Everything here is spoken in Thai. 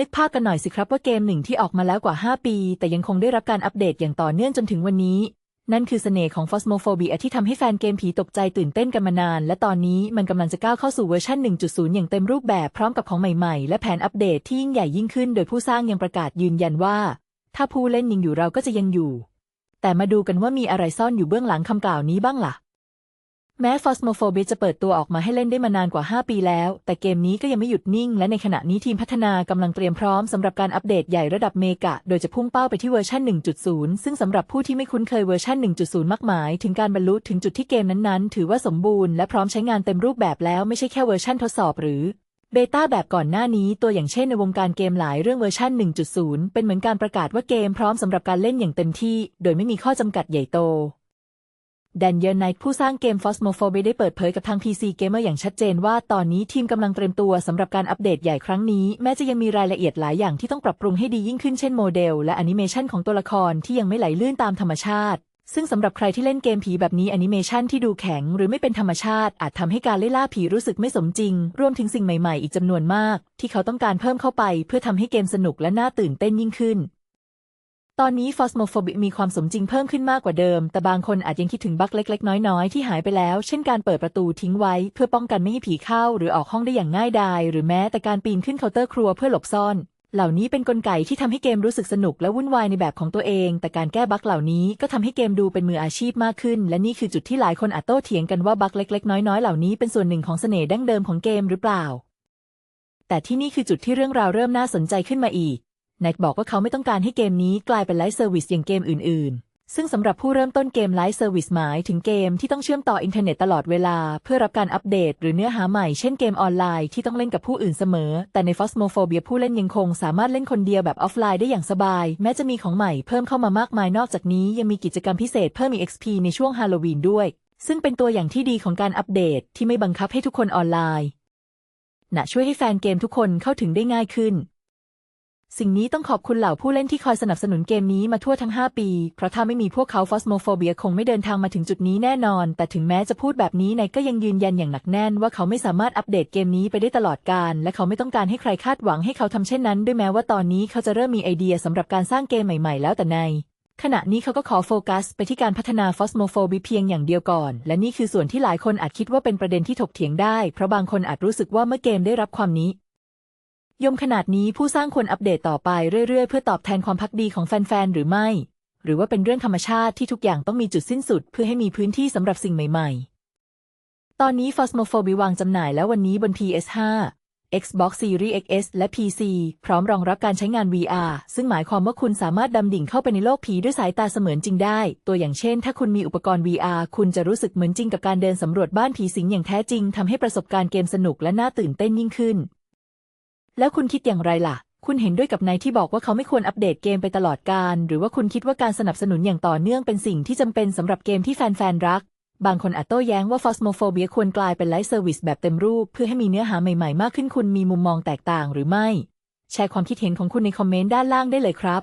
นึกภาพกันหน่อยสิครับว่าเกมหนึ่งที่ออกมาแล้วกว่า 5 ปี แต่ยังคงได้รับการอัปเดตอย่างต่อเนื่องจนถึงวันนี้ นั่นคือเสน่ห์ของ Phasmophobia ที่ทำให้แฟนเกมผีตกใจตื่นเต้นกันมานาน และตอนนี้มันกำลังจะก้าวเข้าสู่เวอร์ชัน1.0 อย่างเต็มรูปแบบพร้อมกับของใหม่ๆ และแผนอัปเดตที่ยิ่งใหญ่ยิ่งขึ้น โดยผู้สร้างยังประกาศยืนยันว่า ถ้าผู้เล่นยังอยู่เราก็จะยังอยู่ แต่มาดูกันว่ามีอะไรซ่อนอยู่เบื้องหลังคำกล่าวนี้บ้างล่ะ แม้ Phasmophobia จะเปิดตัวออกมาให้เล่นได้มานานกว่า 5 ปีแล้ว แต่เกมนี้ก็ยังไม่หยุดนิ่ง และในขณะนี้ทีมพัฒนากำลังเตรียมพร้อมสำหรับการอัปเดตใหญ่ระดับเมกะ โดยจะพุ่งเป้าไปที่เวอร์ชัน1.0 ซึ่งสำหรับผู้ที่ไม่คุ้นเคยเวอร์ชัน1.0 มากหมาย ถึงการบรรลุถึงจุดที่เกมนั้นๆ ถือว่าสมบูรณ์และพร้อมใช้งานเต็มรูปแบบแล้วไม่ใช่แค่เวอร์ชันทดสอบหรือเบต้าแบบก่อนหน้านี้ตัวอย่างเช่นในวงการเกมหลายเรื่องเวอร์ชัน1.0 เป็นเหมือนการประกาศว่าเกมพร้อมสำหรับการเล่นอย่างเต็มที่ โดยไม่มีข้อจำกัดใหญ่โต แดนเยอร์ไนท์ผู้สร้างเกม Phasmophobia ได้เปิดเผยกับทาง PC Gamer อย่างชัดเจนว่าตอนนี้ทีมกำลังเตรียมตัวสำหรับการอัปเดตใหญ่ครั้งนี้ แม้จะยังมีรายละเอียดหลายอย่างที่ต้องปรับปรุงให้ดียิ่งขึ้นเช่นโมเดล และแอนิเมชันของตัวละครที่ยังไม่ไหลลื่นตามธรรมชาติ ซึ่งสำหรับใครที่เล่นเกมผีแบบนี้แอนิเมชันที่ดูแข็งหรือไม่เป็นธรรมชาติ อาจทำให้การไล่ล่าผีรู้สึกไม่สมจริง รวมถึงสิ่งใหม่ ๆ อีกจำนวนมาก ที่เขาต้องการเพิ่มเข้าไป เพื่อทำให้เกมสนุกและน่าตื่นเต้นยิ่งขึ้น ตอนนี้ Phasmophobia มีความสมจริงเพิ่มขึ้นมากกว่าเดิม แต่บางคนอาจยังคิดถึงบั๊กเล็ก ๆ น้อย ๆ ที่หายไปแล้ว เช่นการเปิดประตูทิ้งไว้ เพื่อป้องกันไม่ให้ผีเข้า หรือออกห้องได้อย่างง่ายดาย หรือแม้แต่การปีนขึ้นเคาน์เตอร์ครัวเพื่อหลบซ่อน เหล่านี้เป็นกลไกที่ทำให้เกมรู้สึกสนุกและวุ่นวายในแบบของตัวเอง แต่การแก้บั๊กเหล่านี้ก็ทำให้เกมดูเป็นมืออาชีพมากขึ้น และนี่คือจุดที่หลายคนอาจโต้เถียงกันว่าบั๊กเล็ก ๆ น้อย ๆ เหล่านี้เป็นส่วนหนึ่งของเสน่ห์ดั้งเดิมของเกมหรือเปล่า แต่ที่นี่คือจุดที่เรื่องราวเริ่มน่าสนใจขึ้นมาอีก แนกบอกว่าเขาไม่ต้องการให้เกมนี้กลายเป็นไลฟ์เซอร์วิสอย่างเกมอื่น ๆ ซึ่งสำหรับผู้เริ่มต้นเกมไลฟ์เซอร์วิสหมายถึงเกมที่ต้องเชื่อมต่ออินเทอร์เน็ตตลอดเวลา เพื่อรับการอัปเดต หรือเนื้อหาใหม่เช่นเกมออนไลน์ที่ต้องเล่นกับผู้อื่นเสมอ แต่ใน Phasmophobia ผู้เล่นยังคงสามารถเล่นคนเดียวแบบออฟไลน์ได้อย่างสบาย แม้จะมีของใหม่เพิ่มเข้ามามากมายนอกจากนี้ยังมีกิจกรรมพิเศษเพิ่ม EXP ในช่วงฮาโลวีนด้วย ซึ่งเป็นตัวอย่างที่ดีของการอัปเดตที่ไม่บังคับให้ทุกคนออนไลน์นะช่วยให้แฟนเกมทุกคนเข้าถึงได้ง่ายขึ้น สิ่งนี้ต้องขอบคุณเหล่าผู้เล่นที่คอยสนับสนุนเกมนี้มาทั่วทั้ง 5 ปี เพราะถ้าไม่มีพวกเขา Phasmophobia คงไม่เดินทางมาถึงจุดนี้แน่นอน แต่ถึงแม้จะพูดแบบนี้นายก็ยังยืนยันอย่างหนักแน่นว่าเขาไม่สามารถอัปเดตเกมนี้ไปได้ตลอดกาลและเขาไม่ต้องการให้ใครคาดหวังให้เขาทำเช่นนั้น ด้วยแม้ว่าตอนนี้เขาจะเริ่มมีไอเดียสำหรับการสร้างเกมใหม่ ๆ แล้วแต่ในขณะนี้เขาก็ขอโฟกัสไปที่การพัฒนา Phasmophobia เพียงอย่างเดียวก่อน และนี่คือส่วนที่หลายคนอาจคิดว่าเป็นประเด็นที่ถกเถียงได้ เพราะบางคนอาจรู้สึกว่าเมื่อเกมได้รับความนิ ยมขนาดนี้ผู้สร้างควรอัปเดตต่อไปเรื่อยๆ เพื่อตอบแทนความพักดีของแฟนๆ หรือไม่ หรือว่าเป็นเรื่องธรรมชาติที่ทุกอย่างต้องมีจุดสิ้นสุด เพื่อให้มีพื้นที่สำหรับสิ่งใหม่ ๆ ตอนนี้ Phasmophobia วางจำหน่ายแล้ววันนี้บน PS5 Xbox Series XS และ PC พร้อมรองรับการใช้งาน VR ซึ่งหมายความว่าคุณสามารถดำดิ่งเข้าไปในโลกผีด้วยสายตาเสมือนจริงได้ ตัวอย่างเช่น ถ้าคุณมีอุปกรณ์ VR คุณจะรู้สึกเหมือนจริงกับการเดินสำรวจบ้านผีสิงอย่างแท้จริงทำให้ประสบการณ์เกมสนุกและน่าตื่นเต้นยิ่งขึ้น แล้วคุณคิดอย่างไรล่ะ คุณเห็นด้วยกับนายที่บอกว่าเขาไม่ควรอัปเดตเกมไปตลอดการ หรือว่าคุณคิดว่าการสนับสนุนอย่างต่อเนื่องเป็นสิ่งที่จำเป็นสำหรับเกมที่แฟนๆรัก บางคนอาจโต้แย้งว่าฟอสโมโฟเบียควรกลายเป็นไลฟ์เซอร์วิสแบบเต็มรูป เพื่อให้มีเนื้อหาใหม่ๆ มากขึ้นคุณมีมุมมองแตกต่างหรือไม่ แชร์ความคิดเห็นของคุณในคอมเมนต์ด้านล่างได้เลยครับ